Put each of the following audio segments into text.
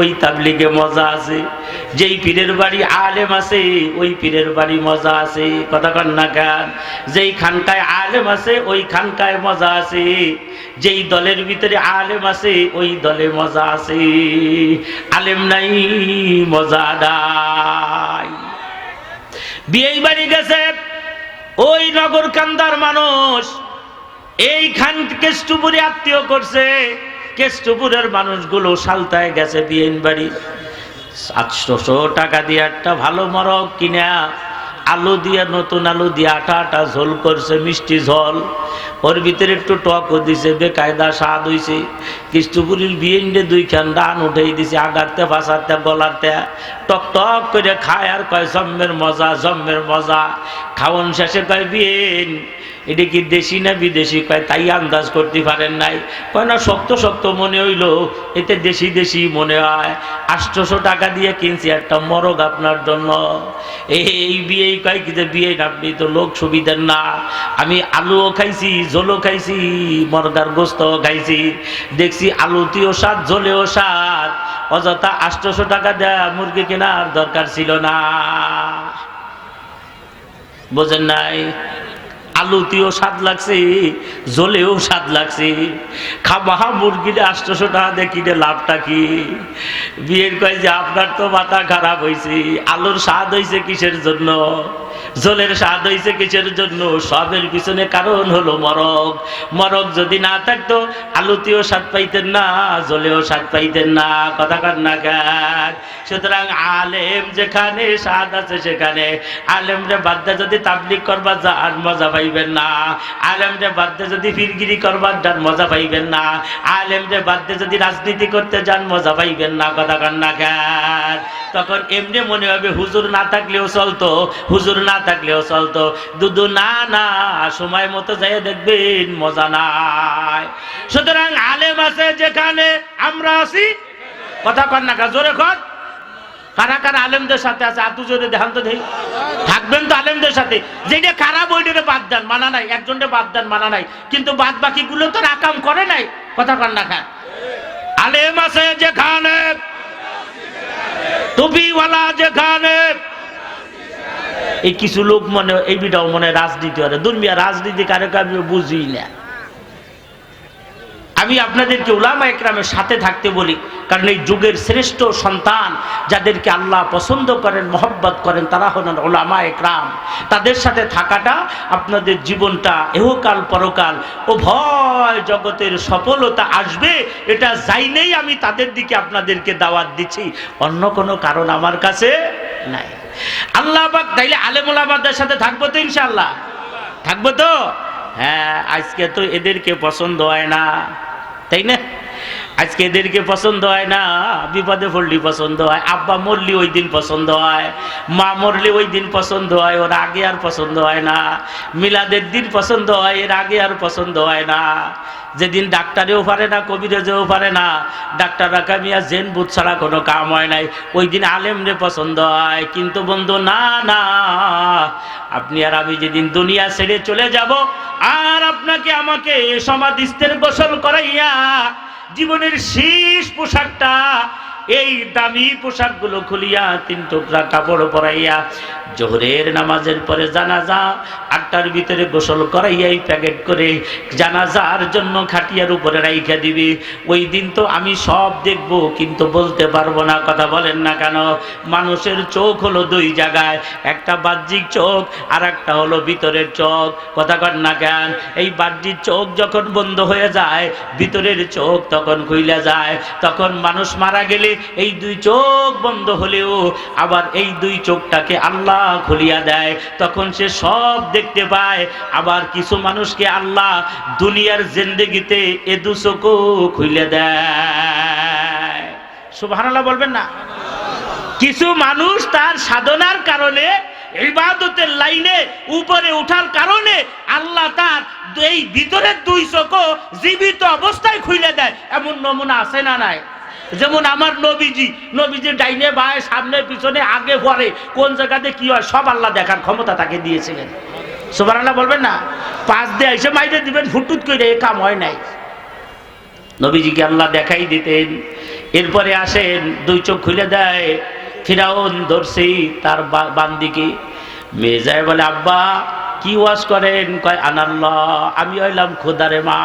ওই তাবলিগে মজা আছে। যেই পীরের বাড়ি আলেম আছে, ওই পীরের বাড়ি মজা আছে। কথা না গান যেই খানকায় আলেম আছে, ওই খানকায় মজা আছে। যেই দলের ভিতরে আলেম আছে, ওই দলে মজা আছে। আলেম নাই, মজা নাই। বিয়ে বাড়ি গেছে ওই নগর কান্দার মানুষ এইখান কেষ্টপুরে আত্মীয় করছে। কেষ্টপুরের মানুষগুলো সালতায় গেছে বিয়েন বাড়ি। সাতশোশো টাকা দিয়ে একটা ভালো মরক কিনা, আলু দিয়ে, নতুন আলু দিয়ে আটা আটা ঝোল করছে, মিষ্টি ঝোল। ওর ভিতরে একটু টকও দিছে, বেকায়দা স্বাদ হইছে। কৃষ্ণপুরীর বিয়েন্ডে দুইখান ডান উঠেই দিছে, আগারতে ফাঁসাতে গলাতে টক টক করে খায় আর কয়, জম্মের মজা জম্মের মজা। খাওয়ান শেষে কয় বিয়েন এটা কি দেশি না বিদেশি? কয়, তাই আন্দাজ করতে পারেন নাই। কয়, না, শক্ত শক্ত মনে হইল, এতে দেশি দেশি মনে হয়। আটশোশো টাকা দিয়ে কিনছি, একটা মরগ আপনার জন্য। এই বিয়ে কয় কি যে বিয়ে আপনি তো লোক সুবিধার না। আমি আলুও খাইছি, ঝোলও খাইছি, মরগার গোস্ত খাইছি। দেখছি আলুতেও স্বাদ, ঝোলেও স্বাদ। অযথা আটশোশো টাকা দেয়া মুরগি কেনার দরকার ছিল না। বোঝেন নাই? আলুতেও স্বাদ লাগছে, জলেও স্বাদ লাগছে। খামাহা মুরগিটা আটশোশো টাকা দিয়ে কিনে লাভটা কি? বিয়ের কয় যে, আপনার তো মাথা খারাপ হয়েছে আলুর স্বাদ হয়েছে কিসের জন্য? জলের স্বাদ হয়েছে কিসের জন্য? সবের পিছনে কারণ হলো মরক। মরক যদি না থাকতো, আলুতেও স্বাদ পাইতেন না, জলেও স্বাদ পাইতেন না। কথা কার না গান সুতরাং আলেম যেখানে স্বাদ আছে সেখানে। আলেম রে বাদ্যা যদি তাবলিক করবা যার মজা পাইবেন না। আলেম রে বাদ্যে যদি ফিরগিরি করবার যান, মজা পাইবেন না। আলেম রে বাদ্যে যদি রাজনীতি করতে যান, মজা পাইবেন না। কথা কার না গান তখন এমনি মনে হবে হুজুর না থাকলেও চলতো। হুজুর না থাকলেও চলতো। দুদু না না, সময় মতো যাই দেখবেন, মজা নাই। সুতরাং আলেম আছে যেখানে আমরা আছি, কথা কর না জোরে কর থাকবেন তো আলেমদের সাথে। খারাপ বাদ দেন, মানা নাই। একজনকে বাদ দেন, মানা নাই। কিন্তু বাদ করে নাই। কথা যেখানে, টুপিওয়ালা যেখানে এই কিছু লোক মনে, এই বিটাও মনে রাজনীতি করে। দুর্মিয়া রাজনীতি কারে আমি বুঝি না। আমি আপনাদেরকে উলামা একরামের সাথে থাকতে বলি, কারণ এই যুগের শ্রেষ্ঠ সন্তান যাদেরকে আল্লাহ পছন্দ করেন, মহব্বত করেন, তারা হলেন ওলামা একরাম। তাদের সাথে থাকাটা আপনাদের জীবনটা এহকাল পরকাল উভয় জগতের সফলতা আসবে, এটা যাইলেই আমি তাদের দিকে আপনাদেরকে দাওয়াত দিচ্ছি। অন্য কোনো কারণ আমার কাছে নাই। আল্লাহ পাক তাইলে আলেমুলাবাদের সাথে থাকব তো ইনশাল্লাহ থাকব তো? হ্যাঁ আজকে তো এদেরকে পছন্দ হয় না। তাই না? আজকে এদেরকে পছন্দ হয় না, বিপদে পড়লি পছন্দ হয়, আব্বা মরলি ওই দিন পছন্দ হয়, মা মরলি ওই দিন পছন্দ হয়, ওর আগে আর পছন্দ হয় না, মিলাদের দিন পছন্দ হয়, এর আগে আর পছন্দ হয় না, যেদিন ডাক্তারেও পারে না, কবিরাজেও পারে না, ডাক্তার রাখামিয়া জেন বুথ ছাড়া কোনো কাম হয় নাই, ওই দিন আলেমরে পছন্দ হয়, কিন্তু বন্ধু, না না, আপনি আর আমি যেদিন দুনিয়া ছেড়ে চলে যাব, আর আপনাকে আমাকে সমাধিস্থের গোসল করাইয়া জীবনের শেষ পোশাকটা এই দামি পোশাকগুলো খুলিয়া তিন টুকরা কাপড় পরাইয়া জোহরের নামাজের পরে জানাজা, আটটার ভিতরে গোসল করাইয়াই প্যাকেট করে জানাজার জন্য খাটিয়ার উপরে রাইখা দিবি। ওই দিন তো আমি সব দেখব, কিন্তু বলতে পারব না, কথা বলেন না কেন? মানুষের চোখ হলো দুই জায়গায়, একটা বাহ্যিক চোখ আর একটা হলো ভিতরের চোখ। কথা কর না কেন? এই বাহ্যিক চোখ যখন বন্ধ হয়ে যায়, ভিতরের চোখ তখন খুইলা যায়, তখন মানুষ মারা গেলে এই দুই চোখ বন্ধ হলেও আবার এই দুই চোখটাকে আল্লাহ খুলিয়া দেয়। তখন সে সব দেখতে পায়। আবার কিছু মানুষকে আল্লাহ দুনিয়ার জিন্দেগিতে এ দু চোখও খুলে দেয়। সুবহানাল্লাহ বলবেন না? কিছু মানুষ তার সাধনার কারণে, ইবাদতের লাইনে, উপরে ওঠার কারণে আল্লাহ তার এই ভিতরের দুই চোখও জীবিত অবস্থায় খুলে দেয়। এমন নমুনা আছে না নাই? যেমন আমার নবীজি নবীজি ডাইনে বায়, সামনে পিছনে, আগে, পরে, কোন জায়গাতে কি হয়, সব আল্লাহ দেখার ক্ষমতা তাকে দিয়েছিলেন। সুবার আল্লাহ বলবেন না? পাঁচ দিয়ে এসে মাইরে দিবেন ফুটুত করে এ কাম হয় নাই। নবীজিকে আল্লাহ দেখাই দিতেন, এরপরে আসেন, দুই চোখ খুলে দেয়, ফিরাউন ধরছি তার বান্দিকে। মেয়ে যায় বলে, আব্বা, কি ওয়াজ করেন? কয়, আনাল্লাহ, আমি হইলাম খোদারে মা।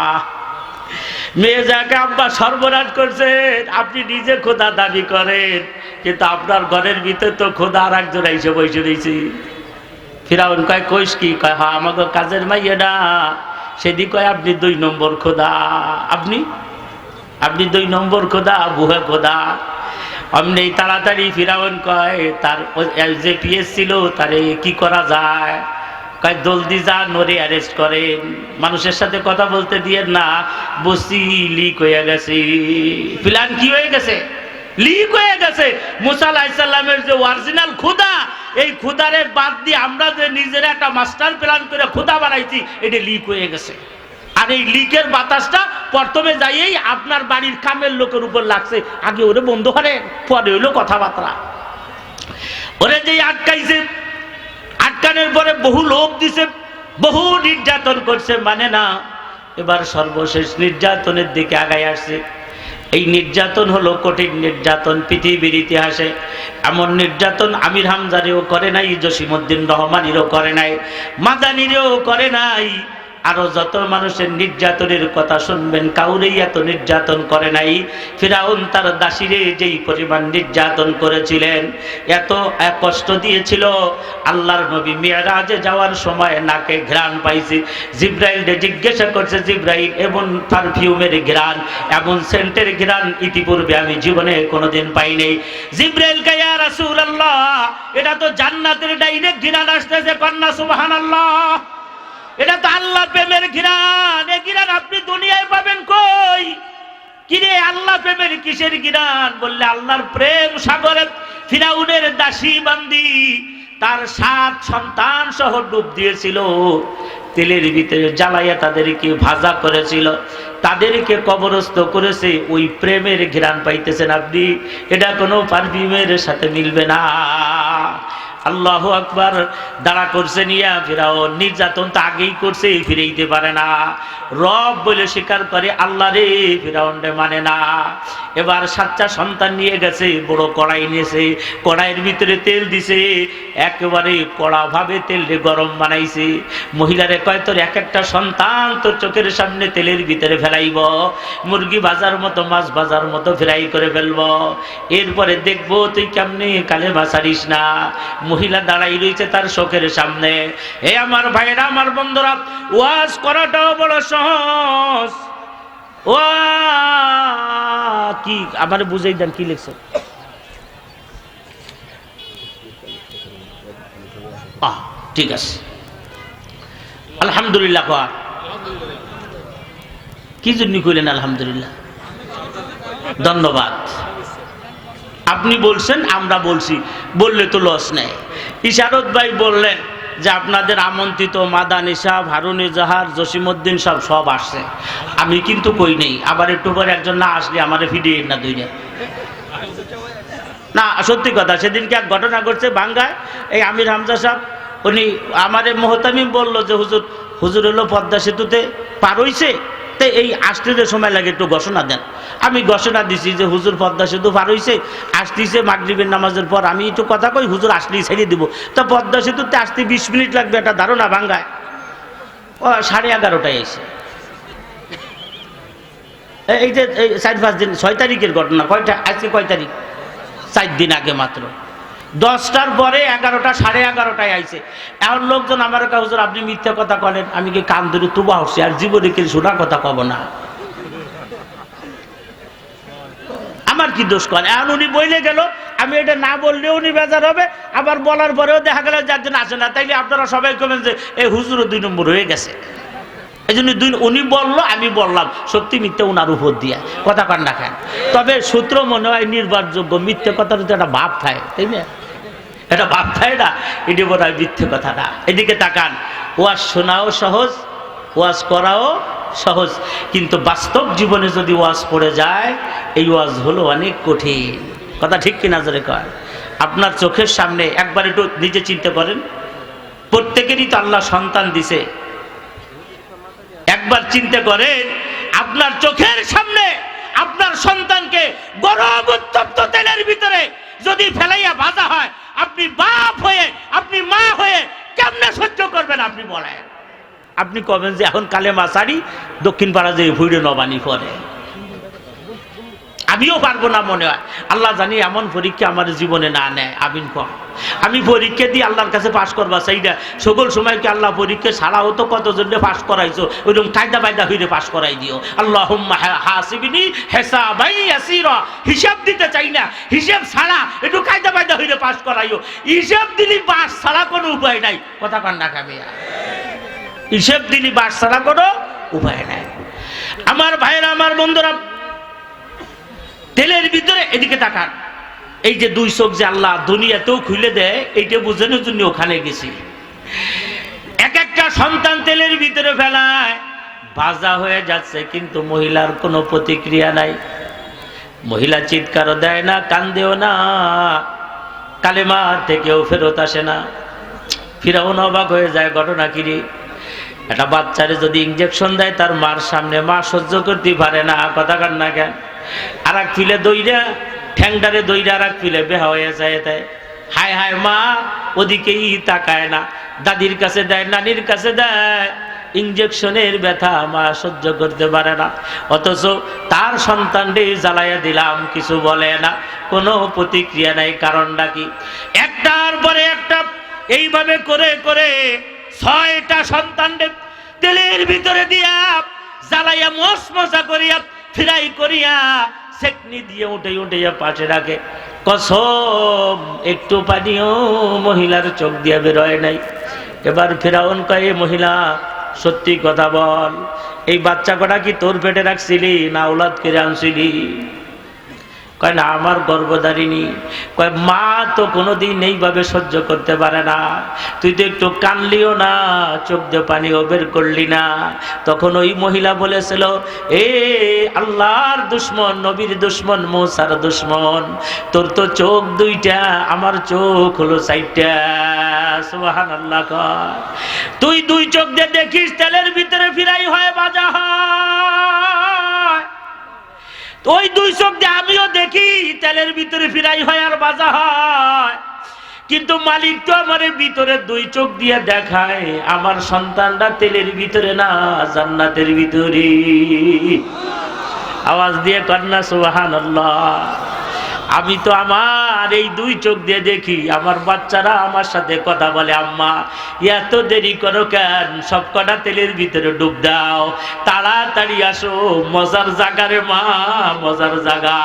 মেয়ে যাকে আব্বা সর্বনাশ করছেন আপনি নিজে খোদা দাবি করেন, কিন্তু আপনার ঘরের ভিতরে তো খোদা আর একজন এসে বসে দিয়েছি ফিরাউন কয়, কইস কি? কয় হ্যাঁ আমাকে কাজের মাইয়ে না। সেদিক কয়, আপনি দুই নম্বর খোদা। আপনি? আপনি দুই নম্বর খোদা, বুহে খোদা। অমনি তাড়াতাড়ি ফিরাউন কয়, তার যে পিএস ছিল, তারে কি করা যায়? কয়, জলদি যা নরে অ্যারেস্ট করেন মানুষের সাথে কথা বলতে দিয়ে, না, বসি লিক হয়ে গেছে। প্ল্যান কি হয়ে গেছে? লিক হয়ে গেছে। মুসা আলাহিসাল্লামের যে অরিজিনাল খুদা এই খুদারে বাদ দিয়ে আমরা যে নিজের একটা মাস্টার প্ল্যান করে খুদা বানাইছি, এটা লিক হয়ে গেছে। আর এই লিকের বাতাসটা প্রথমে যাইয়েই আপনার বাড়ির কামের লোকের উপর লাগছে। আগে ওরে বন্ধ করে পরে হইল কথাবার্তা। ওরে যে আটকাইছে আটকানোর পরে বহু লোক দিছে, বহু নির্যাতন করছে মানে না, এবার সর্বশেষ নির্যাতনের দিকে আগায় আসছে। এই নির্যাতন হলো কঠিন নির্যাতন পৃথিবীর ইতিহাসে। এমন নির্যাতন আমির হামজারিও করে নাই জসিমুদ্দিন রহমানিরও করে নাই, মাদানিরও করে নাই। আরও যত মানুষের নির্যাতনের কথা শুনবেন, কাউরেই এত নির্যাতন করে নাই। ফিরাউন তার দাসিরে যেই পরিমাণ নির্যাতন করেছিলেন, এত কষ্ট দিয়েছিল। আল্লাহর নবী মেয়েরাজে যাওয়ার সময় নাকে ঘ্রাণ পাইছি। জিব্রাইলকে জিজ্ঞাসা করছে, জিব্রাইল, এমন পারফিউমের ঘ্রাণ, এমন সেন্টের ঘ্রাণ ইতিপূর্বে আমি জীবনে কোনোদিন পাই পাইনি। জিব্রাইল কাইয়া রাসূল আল্লাহ এটা তো জান্নাতের ডাইরেক্ট ঘ্রাণ আসতেছে, কন্যা, সুবহানাল্লাহ। এটা তো আল্লাহ প্রেমের ঘিরান এ ঘিরান আপনি দুনিয়ায় পাবেন কই? কিরে, আল্লাহ প্রেমের কিসের ঘিরান বললে, আল্লাহর প্রেম সাগরে ফিরাউনের দাসী বান্দি। তার সাত সন্তান সহ ডুব দিয়েছিল। তেলের ভিতরে জ্বালাইয়া তাদেরকে ভাজা করেছিল। তাদেরকে কবরস্থ করেছে, ওই প্রেমের ঘিরান পাইতেছেন আপনি। এটা কোনো পারফিউমের সাথে মিলবে না। আল্লাহ আকবার, দাঁড়া করছে নিয়া ফিরাও নির্যাতন তো আগেই করছে, ফিরেইতে পারে না। রব বলে স্বীকার করে, আল্লাহ রে ফিরাউন্ডে মানে না। এবার সাতটা সন্তান নিয়ে গেছে, বড় কড়াই নিয়েছে, কড়াইয়ের ভিতরে তেল দিছে, একেবারে কড়াভাবে তেল গরম বানাইছে। মহিলারে কয়, তোর এক একটা সন্তান তোর চোখের সামনে তেলের ভিতরে ফেলাইব, মুরগি বাজার মতো, মাছ বাজার মতো ফেরাই করে ফেলব। এরপরে দেখব, তুই কেমনি কালে ভাসারিস না? মহিলা দাঁড়াই রয়েছে তার শোকের সামনে। হে আমার ভাইরা আমার বন্ধুরা, ওয়াজ করাটাও বড় সহজ। ও কি, আমার বুঝাই দেন, কি লিখছে ঠিক আছে। আলহামদুলিল্লাহ কর কি জন্য কইলেন আলহামদুলিল্লাহ? ধন্যবাদ। আপনি বলছেন, আমরা বলছি। বললে তো লস নেই। ইশারত ভাই বললেন যে আপনাদের আমন্ত্রিত মাদানি সাহ হারুনি জাহার, জসিমউদ্দিন সব সব আসছে। আমি কিন্তু কই নেই। আবার একটু পরে একজন না আসলে আমারে ফিরিয়ে না দুইটা না, সত্যি কথা, সেদিনকে এক ঘটনা ঘটছে বাঙ্গায় এই আমির হামজা সাহেব, উনি আমারে মোহতামিম বলল যে, হুজুর হুজুর হলো পদ্মা সেতুতে পার হইছে? তো এই আসতে যে সময় লাগে, একটু ঘোষণা দেন। আমি ঘোষণা দিছি যে হুজুর পদ্মা সেতু পার হইছে আসতেছে মাগরিবের নামাজের পর আমি একটু কথা কই, হুজুর আসলেই ছেড়ে দিব। তো পদ্মা সেতুতে আসতে বিশ মিনিট লাগবে একটা ধারণা ভাঙ্গায়। ও, সাড়ে এগারোটায় এসে। এই যে চার পাঁচ দিন, ছয় তারিখের ঘটনা, কয়টা? আজকে কয় তারিখ? চার দিন আগে মাত্র। দশটার পরে এগারোটা, সাড়ে এগারোটায় আইছে। এমন লোকজন আমার কাছে, হুজুর, আপনি মিথ্যা কথা বলেন, আমি কি কান ধরে তুবা হচ্ছি? আর জীবনে কি শোনা কথা কব না। আমার কি দোষ কর? এখন উনি বইলে গেল, আমি এটা না বললেও উনি বেজার হবে, আবার বলার পরেও দেখা গেল যার জন্য আসে না। তাইলে আপনারা সবাই কবেন যে এই হুজুরও দুই নম্বর হয়ে গেছে। এই জন্য দুই উনি বলল, আমি বললাম, সত্যি মিথ্যে উনার উপর দিয়া। কথা কান না খান তবে সূত্র মনে হয় নির্ভরযোগ্য, মিথ্যে কথার একটা ভাব থাকে, তাই না? এটা থাকে না এটি মনে হয় মিথ্যে কথা না। এদিকে তাকান, ওয়াজ শোনাও সহজ, ওয়াজ করাও সহজ, কিন্তু বাস্তব জীবনে যদি ওয়াজ পড়ে যায়, এই ওয়াজ হলো অনেক কঠিন। কথা ঠিক কি জোরে কয় আপনার চোখের সামনে একবার একটু নিজে চিন্তা করেন প্রত্যেকেরই তো আল্লাহ সন্তান দিছে। একবার চিন্তা করেন, আপনার চোখের সামনে আপনার সন্তানকে গরম উত্তপ্ত তেলের ভিতরে যদি ফেলাইয়া ভাজা হয় আপনি বাপ হয়ে, আপনি মা হয়ে কেমনে সহ্য করবেন আপনি বলেন? আপনি কবেন যে এখন কালে মাসারি দক্ষিণ পাড়া যে ভুইড়ে নবানি করে আমিও পারব না মনে হয়। আল্লাহ জানি এমন পরীক্ষা আমার জীবনে না নেয়। আমিন কম। আমি পরীক্ষা দিয়ে আল্লাহর কাছে পাশ করবা, সেইটা। সকল সময় কি আল্লাহ পরীক্ষা ছাড়াও তো কতজনে পাশ করাইছো? ওইরকম কায়দা বায়দা হইলে পাশ করাই দিও। আল্লাহ হাসিবিনি হেসা ভাই হিসাব দিতে চাই না। হিসাব ছাড়া একটু কায়দা বায়দা হইলে পাশ করাইও। হিসাব দিলি বাস ছাড়া কোনো উপায় নাই। কথা কান্না খাবে হিসাব দিলি বাস ছাড়া কোনো উপায় নাই। আমার ভাইয়েরা, আমার বন্ধুরা, তেলের ভিতরে এদিকে তাকান। এই যে দুই চোখ যে আল্লাহ দুনিয়াতেও খুলে দেয়, এইটা বোঝানোর জন্য ওখানে গেছি। এক একটা সন্তান তেলের ভিতরে ফেলায়, ভাজা হয়ে যাচ্ছে, কিন্তু মহিলার কোনো প্রতিক্রিয়া নাই। মহিলা চিৎকারও দেয় না, কান্দেও না। কালেমা থেকেও ফেরত আসে না। ফিরাউন অবাক হয়ে যায় ঘটনা কিরি একটা বাচ্চারে যদি ইঞ্জেকশন দেয়, তার মার সামনে মা সহ্য করতে পারে না, কথা কান না কেন? আর এক ফিলে দইরা ঠ্যাংডারে দইরা আর এক ফিলে বেহা হয়ে যায় তাই। হায় হায় মা, ওদিকেই তাকায় না। দাদির কাছে দেয়, নানির কাছে দেয় ইঞ্জেকশনের ব্যথা মা সহ্য করতে পারে না। অথচ তার সন্তানটি জ্বালাইয়া দিলাম, কিছু বলে না। কোনো প্রতিক্রিয়া নাই, কারণটা কি? একটার পরে একটা এইভাবে করে করে ছয়টা সন্তানদের তেলের ভিতরে দিয়া জ্বালাইয়া মশ মশা করিয়া, ফিরাই করিয়া সেকনি দিয়ে উঠে উঠে পাশে রাখে। কসম, একটু পানিও মহিলার চোখ দিয়ে বেরোয় নাই। এবার ফেরাউন কয়ে মহিলা সত্যি কথা বল। এই বাচ্চা কটা কি তোর পেটে রাখছিলি না ওলাদ করে আনছিলি? কয় না, আমার গর্ভধারিণী। কয়, মা তো কোনোদিন এইভাবে সহ্য করতে পারে না। তুই তো একটু কানলিও না, চোখ দিয়ে পানিও বের করলি না। তখন ওই মহিলা বলেছিল, এ আল্লাহর দুশ্মন, নবীর দুশ্মন, মৌসার দুশ্মন, তোর তো চোখ দুইটা, আমার চোখ হলো চারটা। তুই দুই চোখ দিয়ে দেখিস, তেলের ভিতরে ফিরাই হয় বাজা হয়। ওই দুই চোখ দিয়ে আমিও দেখি, তেলের ভিতরে ফিরাই হয় আর বাজা হয়। কিন্তু মালিক তো আমার ভিতরে দুই চোখ দিয়ে দেখায়, আমার সন্তানরা তেলের ভিতরে না, জান্নাতের ভিতরে। আওয়াজ দিয়ে কন্যা সুবাহান আমি তো আমার এই দুই চোখ দিয়ে দেখি, আমার বাচ্চারা আমার সাথে কথা বলে, আম্মা, এত দেরি করো কেন? সব কটা তেলের ভিতরে ডুব দাও, তাড়াতাড়ি আসো, মজার জাগারে মা, মজার জাগা।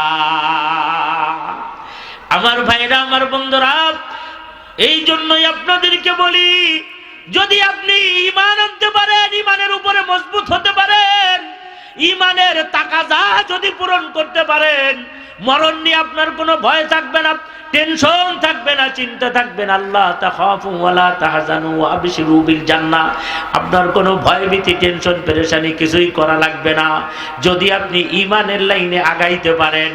আমার ভাইরা, আমার বন্ধুরা, এই জন্যই আপনাদেরকে বলি, যদি আপনি ইমান আনতে পারেন ইমানের উপরে মজবুত হতে পারেন ইমানের টাকা তাকাজা যদি পূরণ করতে পারেন মরণ নিয়ে আপনার কোনো ভয় থাকবে না টেনশন থাকবে না, চিন্তা থাকবে না। আল্লাহ তাখাফু ওয়ালা তাহজানু আবশিরু বিল জান্নাহ। আপনার কোনো ভয়ভীতি টেনশন পেরেশানি কিছুই করা লাগবে না। যদি আপনি ইমানের লাইনে আগাইতে পারেন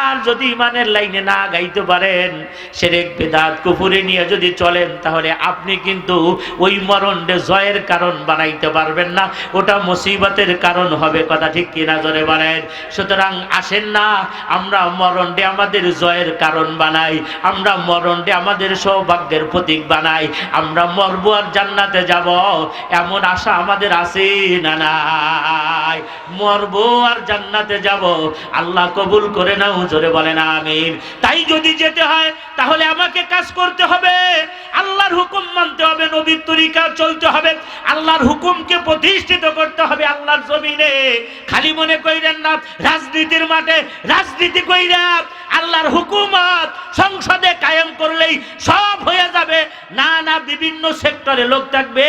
আর যদি ইমানের লাইনে না গাইতে পারেন, সেরেক, বেদাত, কুফুরে নিয়ে যদি চলেন, তাহলে আপনি কিন্তু ওই মরণে জয়ের কারণ বানাইতে পারবেন না। ওটা মুসিবতের কারণ হবে, কথা ঠিক কিনা জোরে বলেন? সুতরাং আসেন না, আমরা মরণে আমাদের জয়ের কারণ বানাই, আমরা মরণে আমাদের সৌভাগ্যের প্রতীক বানাই, আমরা মরবো আর জান্নাতে যাব, এমন আশা আমাদের আছে না নাই? মরবো আর জান্নাতে যাব, আল্লাহ কবুল করে নাও জোরে বলেন, আমিন। তাই যদি যেতে হয়, তাহলে আমাকে কাজ করতে হবে। আল্লাহর হুকুম মানতে হবে, নবীর তরিকা চলতে হবে। আল্লাহর হুকুমকে প্রতিষ্ঠিত করতে হবে আল্লাহর জমিনে। খালি মনে কইরেন না, রাজনীতির মাঠে রাজনীতি কইরা আল্লাহর হুকুমত সংসদে কায়েম করলেই সব হয়ে যাবে। না না, বিভিন্ন সেক্টরে লোক থাকবে।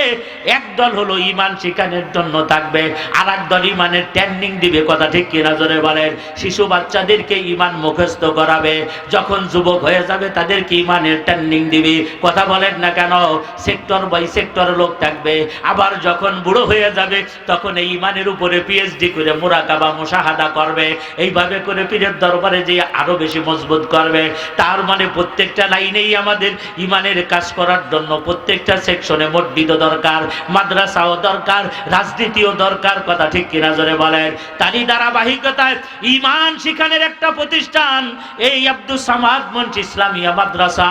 একদল হলো ইমান শিখানোর জন্য থাকবে আর দল ইমানের ট্রেনিং দিবে। কথা ঠিক কিনা জোরে বলেন? শিশু বাচ্চাদেরকে ইমান মুখস্থ করাবে। যখন যুবক হয়ে যাবে তাদেরকে ইমানের ট্রেনিং দিবে? কথা বলেন না কেন? সেক্টর বাই সেক্টর লোক থাকবে। আবার যখন বুড়ো হয়ে যাবে, তখন এই ইমানের উপরে পিএইচডি করে মোরাকাবা, মুশাহাদা করবে। এইভাবে করে পীরের দরবারে যে আরও বেশি মজবুত করবে। তার মানে প্রত্যেকটা লাইনেই আমাদের ইমানের কাজ করার জন্য প্রত্যেকটা সেকশনে মসজিদ দরকার, মাদ্রাসাও দরকার, রাজনীতিও দরকার। কথা ঠিক কিনা জোরে বলেন? তারই ধারাবাহিকতায় ইমান শিখানের একটা প্রতিষ্ঠান, এই আব্দুল সামাদ মঞ্চ ইসলামিয়া মাদ্রাসা,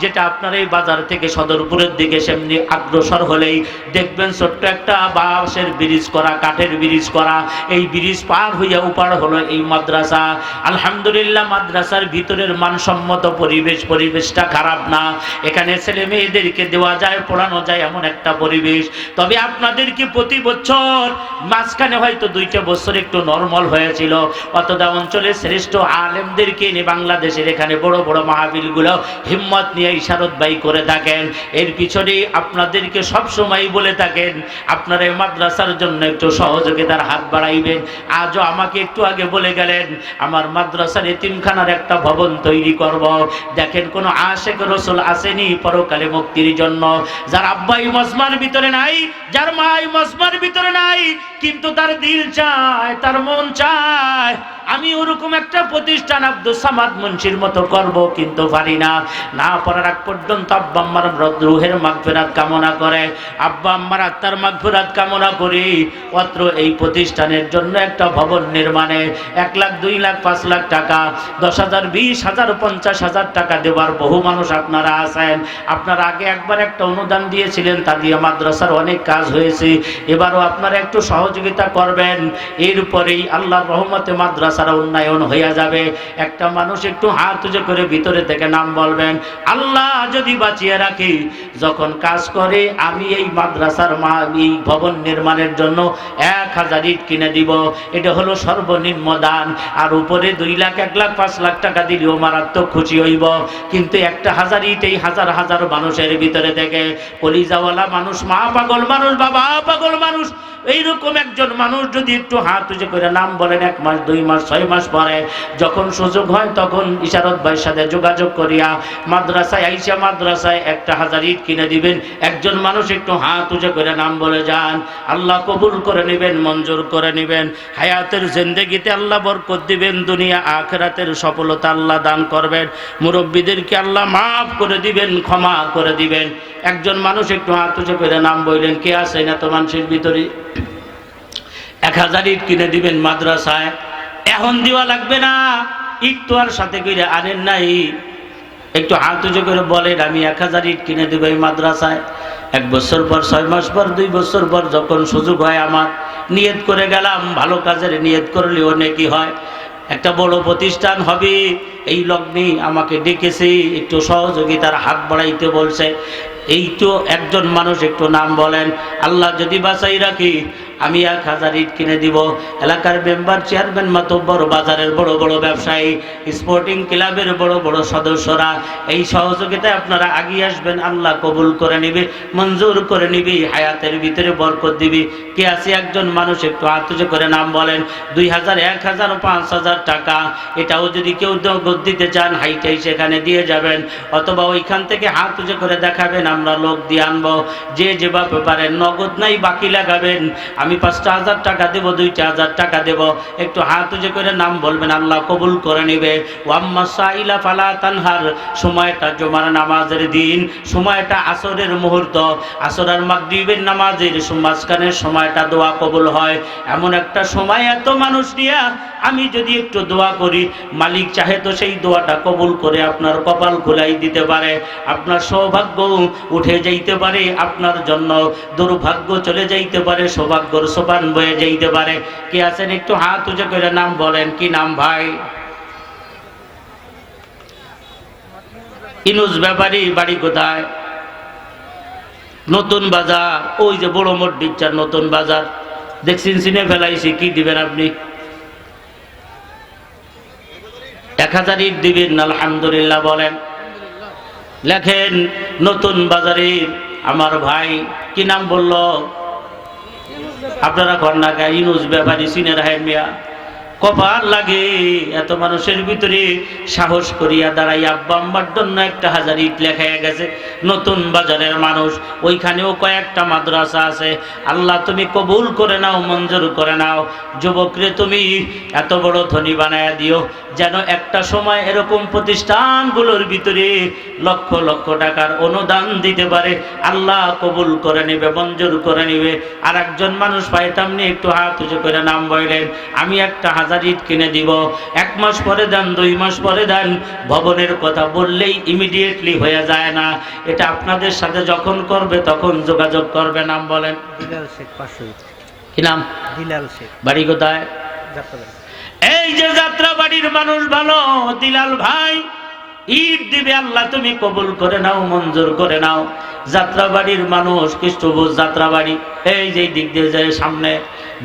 যেটা আপনার এই বাজার থেকে সদরপুরের দিকে সেমনি অগ্রসর হলেই দেখবেন ছোট্ট একটা বাঁশের ব্রিজ করা, কাঠের ব্রিজ করা, এই ব্রিজ পার হইয়া উপার হলো এই মাদ্রাসা। আলহামদুলিল্লাহ, মাদ্রাসার ভিতরের মানসম্মত পরিবেশ, পরিবেশটা খারাপ না। এখানে ছেলে মেয়েদেরকে দেওয়া যায়, পড়ানো যায় এমন একটা পরিবেশ। তবে আপনাদেরকে প্রতি বছর মাঝখানে হয়তো দুইটা বছর একটু নর্মাল হয়েছিল? অতদা অঞ্চলের শ্রেষ্ঠ আলেমদেরকে এনে বাংলাদেশের এখানে বড় বড় মাহবিলগুলো হিম্মত নিয়ে ইশারত বাই করে থাকেন। এর পিছনে আপনাদেরকে সব সময় বলে থাকেন, আপনারা মাদ্রাসার জন্য একটু সহযোগিতার হাত বাড়াইবেন। আজও আমাকে একটু আগে বলে গেলেন, আমার মাদ্রাসার এতিমখানার একটা ভবন তৈরি করব। দেখেন, কোনো আশেক রসুল আসেনি পরকালে মুক্তির জন্য। যার আব্বাই মজমার ভিতরে নাই, যার মাই মজমার ভিতরে নাই, কিন্তু তার দিল চায়, তার মন চায়। আমি ওরকম একটা প্রতিষ্ঠান আব্দুল সামাদ মুন্সির মতো করব, কিন্তু পারি না। না পড়ার আগ পর্যন্ত আব্বা আম্মার রুহের মাগফিরাত কামনা করে। আব্বা আম্মার আত্মার মাগফিরাত কামনা করি। অত্র এই প্রতিষ্ঠানের জন্য একটা ভবন নির্মাণে এক লাখ, দুই লাখ, পাঁচ লাখ টাকা, দশ হাজার, বিশ হাজার, পঞ্চাশ হাজার টাকা দেওয়ার বহু মানুষ আপনারা আছেন। আপনারা আগে একবার একটা অনুদান দিয়েছিলেন, তা দিয়ে মাদ্রাসার অনেক কাজ হয়েছে। এবারও আপনারা একটু সহযোগিতা করবেন। এরপরেই আল্লাহর রহমতে মাদ্রাসার উন্নয়ন হইয়া যাবে। একটা মানুষ একটু হাত উজে করে ভিতরে থেকে নাম বলবেন, আল্লাহ যদি বাঁচিয়ে রাখি, যখন কাজ করে আমি এই মাদ্রাসার মা, এই ভবন নির্মাণের জন্য এক হাজার ইট কিনে দিব। এটা হলো সর্বনিম্ন দান। আর উপরে দুই লাখ, এক লাখ, পাঁচ লাখ টাকা দিলেও মারাত্মক খুশি হইব। কিন্তু একটা হাজার ইট এই হাজার হাজার মানুষের ভিতরে থেকে, কলিজাওয়ালা মানুষ, মা পাগল মানুষ, বাবা পাগল মানুষ এইরকম একজন মানুষ যদি একটু হাত উঁচু করে নাম বলেন, এক মাস, দুই মাস, ছয় মাস পরে যখন সুযোগ হয় তখন ইশারত ভাইয়ের সাথে যোগাযোগ করিয়া মাদ্রাসায় আইসা মাদ্রাসায় একটা হাজার ইট কিনে দিবেন। একজন মানুষ একটু হাত উঁচু করে নাম বলে যান, আল্লাহ কবুল করে নেবেন, মঞ্জুর করে নেবেন। হায়াতের জিন্দেগিতে আল্লাহ বরকত দিবেন, দুনিয়া আখরাতের সফলতা আল্লাহ দান করবেন। মুরব্বীদেরকে আল্লাহ মাফ করে দিবেন, ক্ষমা করে দিবেন। একজন মানুষ একটু হাত উঁচু করে নাম বললেন, কে আছে না তো মানুষের ভিতরে এক হাজার ইট কিনে দিবেন মাদ্রাসায়। এখন দেওয়া লাগবে না। ইট তো আর সাথে করে আনেন নাই। একটু হাত উঁচু করে বলেন, আমি এক হাজার ইট কিনে দেবো এই মাদ্রাসায়। এক বছর পর, ছয় মাস পর, দুই বছর পর যখন সুযোগ হয় আমার, নিয়ত করে গেলাম, ভালো কাজের নিয়ত করলে অনেকই হয়। একটা বড় প্রতিষ্ঠান হবে, এই লগ্নে আমাকে ডেকেছে, একটু সহযোগিতার হাত বাড়াইতে বলছে। এই তো একজন মানুষ, একটু নাম বলেন। আল্লাহ যদি বাঁচাই রাখি আমি এক হাজার ইট কিনে দিব। এলাকার মেম্বার চেয়ারম্যান মাতব্বর, বাজারের বড় বড় ব্যবসায়ী স্পোর্টিং ক্লাবের বড় বড় সদস্যরা, এই সহযোগিতায় আপনারা আগিয়ে আসবেন। আল্লাহ কবুল করে নিবে, মঞ্জুর করে নিবি, হায়াতের ভিতরে বরকত দিবি। কে আছে একজন মানুষ একটু আত্মজ করে নাম বলেন। দুই হাজার, এক হাজার, পাঁচ হাজার টাকা, এটাও যদি কেউ দিতে চান, হাইটাই সেখানে দিয়ে যাবেন। অথবা ওইখান থেকে হাত উঁচু করে দেখাবেন, আমরা লোক দিয়ে আনব। যে যেভাবে পারেন, নগদ নাই, বাকি লাগাবেন। আমি পাঁচটা হাজার টাকা দেবো দুইটা হাজার টাকা দেব। একটু হাত উঁচু করে নাম বলবেন, আল্লাহ কবুল করে নেবে। ওয়াম্মা তানহার। সময়টা জমার নামাজের দিন, সময়টা আসরের মুহূর্ত। আসর আর মাগরিবের নামাজের মাঝখানের সময়টা দোয়া কবুল হয়। এমন একটা সময় এত মানুষ নিয়ে আমি যদি একটু দোয়া করি, মালিক চাহে তো সেই দোয়াটা কবুল করে আপনার কপাল খুলাই দিতে পারে। আপনার সৌভাগ্য উঠে যাইতে পারে আপনার জন্য। দুর্ভাগ্য চলে যাইতে পারে সৌভাগ্যর সোপান বয়ে যাইতে পারে। কে আছেন একটু হাত উঁচু করে নাম বলেন, কি নাম ভাই? ইনুস ব্যাপারী, বাড়ি কোথায়? নতুন বাজার, ওই যে বড় মসজিদটার নতুন বাজার। দেখছেন চিনে ফেলাইছি, কি দিবেন আপনি? এক হাজার ইট দিবেন, আলহামদুলিল্লাহ বলেন। লেখেন, নতুন বাজারের আমার ভাই, কি নাম বলল? আপনারা কন্যাকা ইনুজ ব্যাপারী সিনের রাহেন মিয়া। কপার লাগে। এত মানুষের ভিতরে সাহস করিয়া দাঁড়াই আব্বা আম্মার জন্য একটা হাজার ইট লেখাইয়া গেছে। নতুন বাজারের মানুষ, ওইখানেও কয়েকটা মাদ্রাসা আছে। আল্লাহ তুমি কবুল করে নাও, মঞ্জুর করে নাও। যুবকরে তুমি এত বড় ধনী বানায়া দিও, যেন একটা সময় এরকম প্রতিষ্ঠানগুলোর ভিতরে লক্ষ লক্ষ টাকার অনুদান দিতে পারে। আল্লাহ কবুল করে নেবে, মঞ্জুর করে নেবে। আর একজন মানুষ পাইতাম নিয়ে একটু হাত উঁচু করে নাম বললেন আমি একটা হাজার ইট কিনে দিব। এক মাস পরে দেন দুই মাস পরে দেন ভবনের কথা বললেই ইমিডিয়েটলি হয়ে যায় না। এটা আপনাদের সাথে যখন করবে তখন যোগাযোগ করবে নাম বলেন। কি নাম? বাড়ি কোথায়? এই যে যাত্রা বাড়ির মানুষ ভালো দিলাল ভাই ঈদ দিবে আল্লাহ তুমি কবুল করে নাও মঞ্জুর করে নাও। যাত্রা বাড়ির মানুষ খ্রিস্টভোজ যাত্রা বাড়ি এই যে দিক দিয়ে যায় সামনে।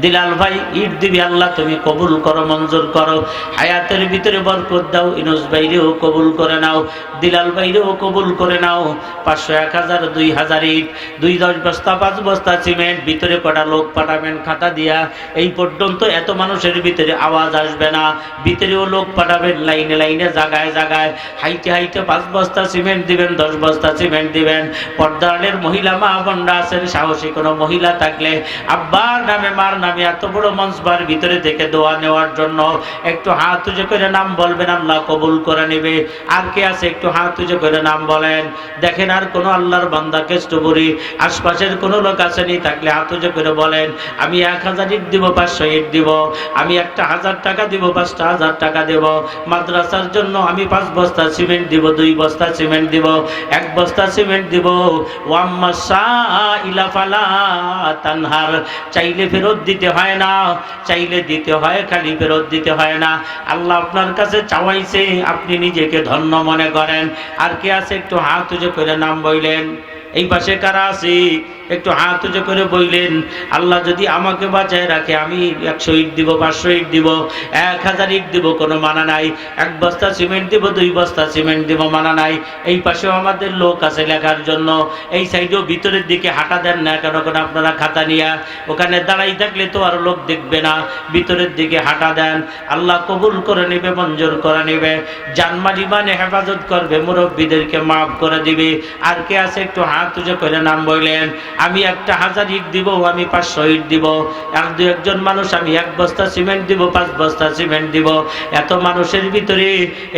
দিলাল ভাই ঈদ দিবি আল্লাহ, তুমি কবুল করো, মঞ্জুর করো। হায়াতের ভিতরে বরকত দাও, ইনুস বাইরেও কবুল করে নাও, দিলাল বাইরেও কবুল করে নাও। পাঁচশো এক হাজার, দুই হাজার ইট, দুই দশ বস্তা, পাঁচ বস্তা সিমেন্ট, ভিতরে কটা লোক পাঠাবেন খাতা দিয়া। এই পর্যন্ত এত মানুষের ভিতরে আওয়াজ আসবে না। ভিতরেও লোক পাঠাবেন লাইনে লাইনে, জাগায় জাগায়। হাইটে হাইটে পাঁচ বস্তা সিমেন্ট দিবেন, দশ বস্তা সিমেন্ট দিবেন। পর্দারের মহিলা মা বন্ডা আছেন, সাহসী কোনো মহিলা থাকলে আব্বার নামে, মার নামে এত বড় মঞ্চবার ভিতরে থেকে দোয়া নেওয়ার জন্য একটু হাত উজে করে নাম বলবেন, আল্লাহ কবুল করে নেবে। আর কে আছে একটু হাত উজে করে নাম বলেন? দেখেন আর কোনো আল্লাহর বান্দা কেষ্টপুরি আশপাশের কোনো লোক আসেনি থাকলে হাত উজে করে বলেন, আমি এক হাজার ইট দিব, পাঁচশো ইট দিব। আমি একটা হাজার টাকা দিব, পাঁচটা হাজার টাকা দেব। মাদ্রাসার জন্য আমি পাঁচ বস্তা সিমেন্ট দিব, দুই বস্তা সিমেন্ট দিব, এক বস্তা সিমেন্ট দিব। তানহার। চাইলে ফেরত দিতে হয় না, চাইলে দিতে হয়, খালি ফেরত দিতে হয় না। আল্লাহ আপনার কাছে চাওয়াইছে, আপনি নিজেকে ধন্য মনে করেন। আর কে আছে একটু হাত উজে করে নাম বইলেন? এই পাশে কারা আছি? একটু উঁচু করে বললেন, আল্লাহ যদি আমাকে বাঁচায় রাখে, আমি একশো ইট দিব, পাঁচশো ইট দিব, এক হাজার ইট দিব, কোনো মানা নাই। এক বস্তা সিমেন্ট দিব, দুই বস্তা সিমেন্ট দিব, মানা নাই। এই পাশেও আমাদের লোক আছে লেখার জন্য। এই সাইডেও ভিতরের দিকে হাঁটা দেন না কেন কেন আপনারা খাতা নিয়ে। ওখানে দাঁড়াই থাকলে তো আর লোক দেখবে না। ভিতরের দিকে হাঁটা দেন। আল্লাহ কবুল করে নেবে, মঞ্জুর করে নেবে। জানমারি মানে হেফাজত করবে, মুরব্বীদেরকে মাফ করে দিবে। আর কে আছে একটু হাত উঁচু করে নাম বললেন আমি একটা হাজার ইট দিব আমি পাঁচশো ইট দিব। এক দু একজন মানুষ, আমি এক বস্তা সিমেন্ট দিব, পাঁচ বস্তা সিমেন্ট দিব। এত মানুষের ভিতরে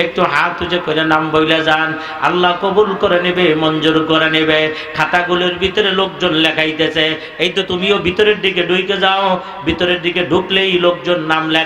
একটু হাত উঁচু করে নাম বইলে যান। আল্লাহ কবুল করে নেবে, মঞ্জুর করে নেবে। খাতাগুলোর ভিতরে লোকজন লেখাইতেছে। এই তো তুমিও ভিতরের দিকে ঢুকে যাও। ভিতরের দিকে ঢুকলেই লোকজন নাম লেখা।